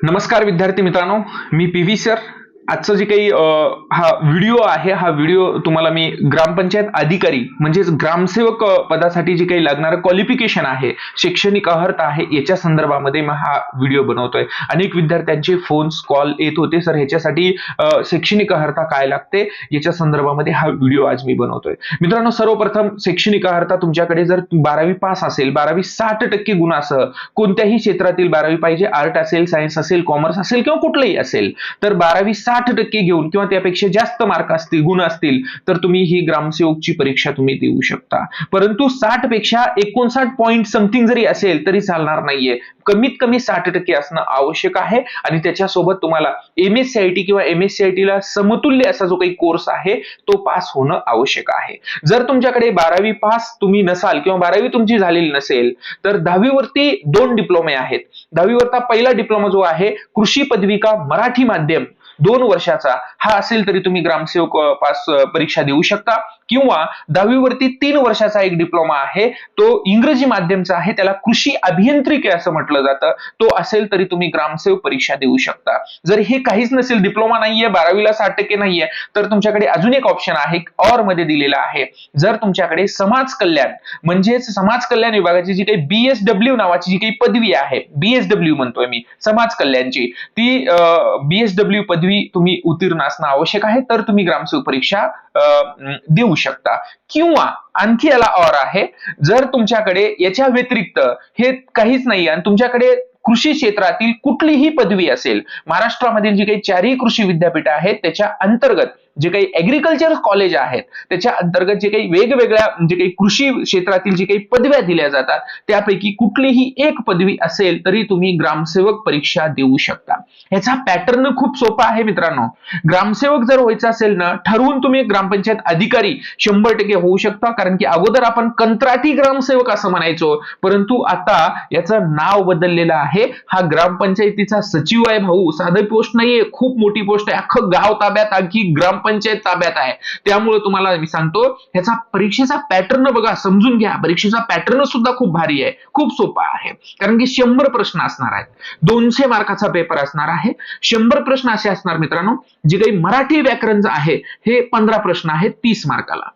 नमस्कार विद्यार्थी मित्रांनो मी पी व्ही सर आजचं जे काही हा व्हिडिओ आहे हा व्हिडिओ तुम्हाला मी ग्रामपंचायत अधिकारी म्हणजेच ग्रामसेवक पदासाठी जे काही लागणारं क्वालिफिकेशन आहे शैक्षणिक अर्हता आहे याच्या संदर्भामध्ये मी हा व्हिडिओ बनवतोय. अनेक विद्यार्थ्यांचे फोन्स कॉल येत होते सर ह्याच्यासाठी शैक्षणिक अर्हता काय लागते याच्या संदर्भामध्ये हा व्हिडिओ आज मी बनवतोय. मित्रांनो सर्वप्रथम शैक्षणिक अर्हता तुमच्याकडे जर बारावी पास असेल बारावी साठ टक्के गुणासह कोणत्याही क्षेत्रातील बारावी पाहिजे आर्ट असेल सायन्स असेल कॉमर्स असेल किंवा कुठलंही असेल तर बारावी साठ टक्के घेऊन किंवा त्यापेक्षा जास्त मार्क असतील गुण असतील तर तुम्ही ही ग्रामसेवकची परीक्षा तुम्ही देऊ शकता. परंतु साठपेक्षा एकोणसाठ पॉईंट समथिंग जरी असेल तरी चालणार नाहीये. कमीत कमी साठ टक्के असणं आवश्यक आहे आणि त्याच्यासोबत तुम्हाला M S C I T किंवा M S C I T ला समतुल्य असा जो काही कोर्स आहे तो पास होणं आवश्यक आहे. जर तुमच्याकडे बारावी पास तुम्ही नसाल किंवा बारावी तुमची झालेली नसेल तर दहावीवरती दोन डिप्लोमे आहेत. दहावीवरचा पहिला डिप्लोमा जो आहे कृषी पदविका मराठी माध्यम. दोन वर्षाचा हा असेल तरी तुम्ही ग्रामसेवक पास परीक्षा देऊ शकता. किंवा दहावीवरती तीन वर्षाचा एक डिप्लोमा आहे तो इंग्रजी माध्यमचा आहे त्याला कृषी अभियांत्रिकी असं म्हटलं जातं तो असेल तरी तुम्ही ग्रामसेवक परीक्षा देऊ शकता. जर हे काहीच नसेल डिप्लोमा नाहीये बारावीला साठ टक्के नाहीये तर तुमच्याकडे अजून एक ऑप्शन आहे औरमध्ये दिलेला आहे. जर तुमच्याकडे समाज कल्याण म्हणजेच समाज कल्याण विभागाची जी काही बीएसडब्ल्यू नावाची जी काही पदवी आहे बीएसडब्ल्यू म्हणतोय मी समाज कल्याणची ती बीएसडब्ल्यू पदवी तुम्ही उत्तीर्ण असणं आवश्यक आहे तर तुम्ही ग्रामसेवक परीक्षा अं, देऊ शकता. किंवा आणखी याला और आहे जर तुमच्याकडे याच्या व्यतिरिक्त हे काहीच नाही आणि तुमच्याकडे कृषी क्षेत्रातील कुठलीही पदवी असेल महाराष्ट्रामधील जी काही चारही कृषी विद्यापीठ आहेत त्याच्या अंतर्गत जे काही ऍग्रिकल्चर कॉलेज आहेत त्याच्या अंतर्गत जे काही वेगवेगळ्या जे काही कृषी क्षेत्रातील जे काही पदव्या दिल्या जातात त्यापैकी कुठलीही एक पदवी असेल तरी तुम्ही ग्रामसेवक परीक्षा देऊ शकता. ह्याचा पॅटर्न खूप सोपा आहे मित्रांनो. ग्रामसेवक जर व्हायचं असेल ना ठरवून तुम्ही ग्रामपंचायत अधिकारी शंभर टक्के होऊ शकता कारण की अगोदर आपण कंत्राटी ग्रामसेवक असं म्हणायचो. परंतु आता याचं नाव बदललेलं आहे. हा ग्रामपंचायतीचा सचिव आहे भाऊ. साधे पोस्ट नाहीये खूप मोठी पोस्ट आहे. अख्खं गाव ताब्यात आणखी ग्रामपंचायत ताब्यात आहे. त्यामुळे तुम्हाला मी सांगतो ह्याचा परीक्षेचा पॅटर्न बघा समजून घ्या. परीक्षेचा पॅटर्न सुद्धा खूप भारी आहे. खूप सोपा आहे. कारण की शंभर प्रश्न असणार आहेत. दोनशे मार्काचा पेपर असणार आहे. शंभर प्रश्न असे असणार मित्रांनो जे काही मराठी व्याकरण आहे हे पंधरा प्रश्न आहेत तीस मार्काला.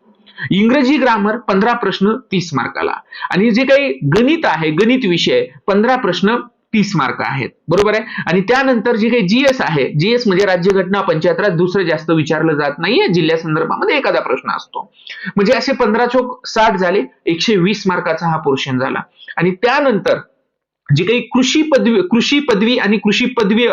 इंग्रजी ग्रामर पंधरा प्रश्न तीस मार्काला. आणि जे काही गणित आहे गणित विषय पंधरा प्रश्न तीस मार्क आहेत. बरोबर आहे? आणि त्यानंतर जे काही जीएस आहे जीएस म्हणजे राज्यघटना घटना राज दुसरं जास्त विचारलं जात नाहीये. जिल्ह्या संदर्भामध्ये एखादा प्रश्न असतो. म्हणजे असे पंधरा चोक साठ झाले एकशे वीस मार्काचा हा पोर्शन झाला. आणि त्यानंतर जी काही कृषी पदवी कृषी पदवी आणि कृषी पदवी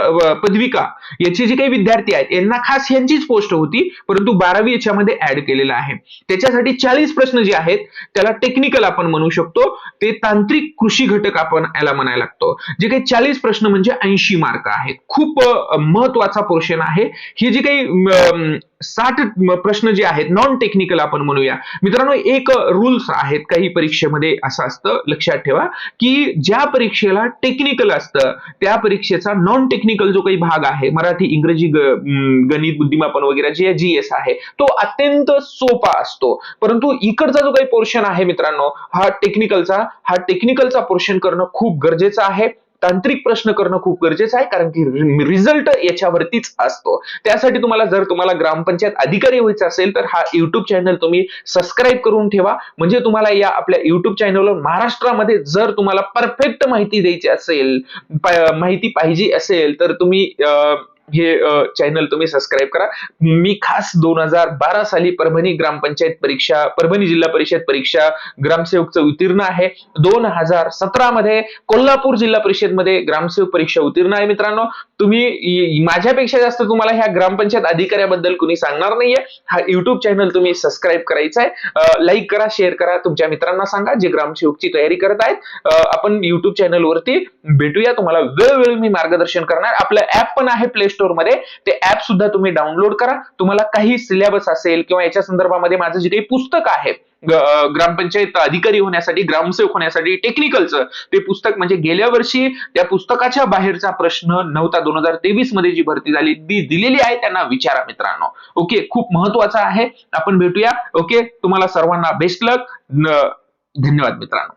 पदविका याचे जे काही विद्यार्थी आहेत यांना खास यांचीच पोस्ट होती परंतु बारावी याच्यामध्ये ऍड केलेलं आहे. त्याच्यासाठी चाळीस प्रश्न जे आहेत त्याला टेक्निकल आपण म्हणू शकतो ते तांत्रिक कृषी घटक आपण याला म्हणायला लागतो. जे काही चाळीस प्रश्न म्हणजे ऐंशी मार्क आहेत. खूप महत्त्वाचा पोर्शन आहे. ही जी काही साठ प्रश्न जे आहेत नॉन टेक्निकल आपण म्हणूया. मित्रांनो एक रुल्स आहेत काही परीक्षेमध्ये असं असतं लक्षात ठेवा की ज्या परीक्षेला टेक्निकल असतं त्या परीक्षेचा नॉन टेक्निकल जो काही भाग आहे मराठी इंग्रजी गणित बुद्धिमापन वगैरे जे जी एस आहे तो अत्यंत सोपा असतो. परंतु इकडचा जो काही पोर्शन आहे मित्रांनो हा टेक्निकलचा हा टेक्निकलचा पोर्शन करणं खूप गरजेचं आहे. तांत्रिक प्रश्न करणं खूप गरजेचं आहे कारण की रिझल्ट याच्यावरतीच असतो. त्यासाठी तुम्हाला जर तुम्हाला ग्रामपंचायत अधिकारी व्हायचं असेल तर हा युट्यूब चॅनल तुम्ही सबस्क्राईब करून ठेवा. म्हणजे तुम्हाला या आपल्या युट्यूब चॅनलवर महाराष्ट्रामध्ये जर तुम्हाला परफेक्ट माहिती द्यायची असेल माहिती पाहिजे असेल तर तुम्ही हे चॅनल तुम्ही सबस्क्राईब करा. मी खास दोन हजार बारा साली परभणी ग्रामपंचायत परीक्षा परभणी जिल्हा परिषद परीक्षा ग्रामसेवकचं उत्तीर्ण आहे. दोन हजार सतरा मध्ये कोल्हापूर जिल्हा परिषदमध्ये ग्रामसेवक परीक्षा उत्तीर्ण आहे मित्रांनो. तुम्ही माझ्यापेक्षा जास्त तुम्हाला ह्या ग्रामपंचायत अधिकाऱ्याबद्दल कुणी सांगणार नाहीये. हा युट्यूब चॅनल तुम्ही सबस्क्राईब करायचा आहे. लाईक करा शेअर करा तुमच्या मित्रांना सांगा जे ग्रामसेवकची तयारी करत आहेत. आपण युट्यूब चॅनल वरती भेटूया. तुम्हाला वेळोवेळी मी मार्गदर्शन करणार. आपलं ऍप पण आहे प्ले स्टोअरमध्ये ते ऍप सुद्धा तुम्ही डाउनलोड करा. तुम्हाला काही सिलेबस असेल किंवा याच्या संदर्भामध्ये माझं जे काही पुस्तक आहे ग्रामपंचायत अधिकारी होण्यासाठी ग्रामसेवक होण्यासाठी टेक्निकलचं ते पुस्तक म्हणजे गेल्या वर्षी त्या पुस्तकाच्या बाहेरचा प्रश्न नव्हता. दोन हजार तेवीसमध्ये जी भरती झाली ती दिलेली आहे त्यांना विचारा मित्रांनो. ओके खूप महत्वाचं आहे. आपण भेटूया. ओके तुम्हाला सर्वांना बेस्ट लक धन्यवाद मित्रांनो.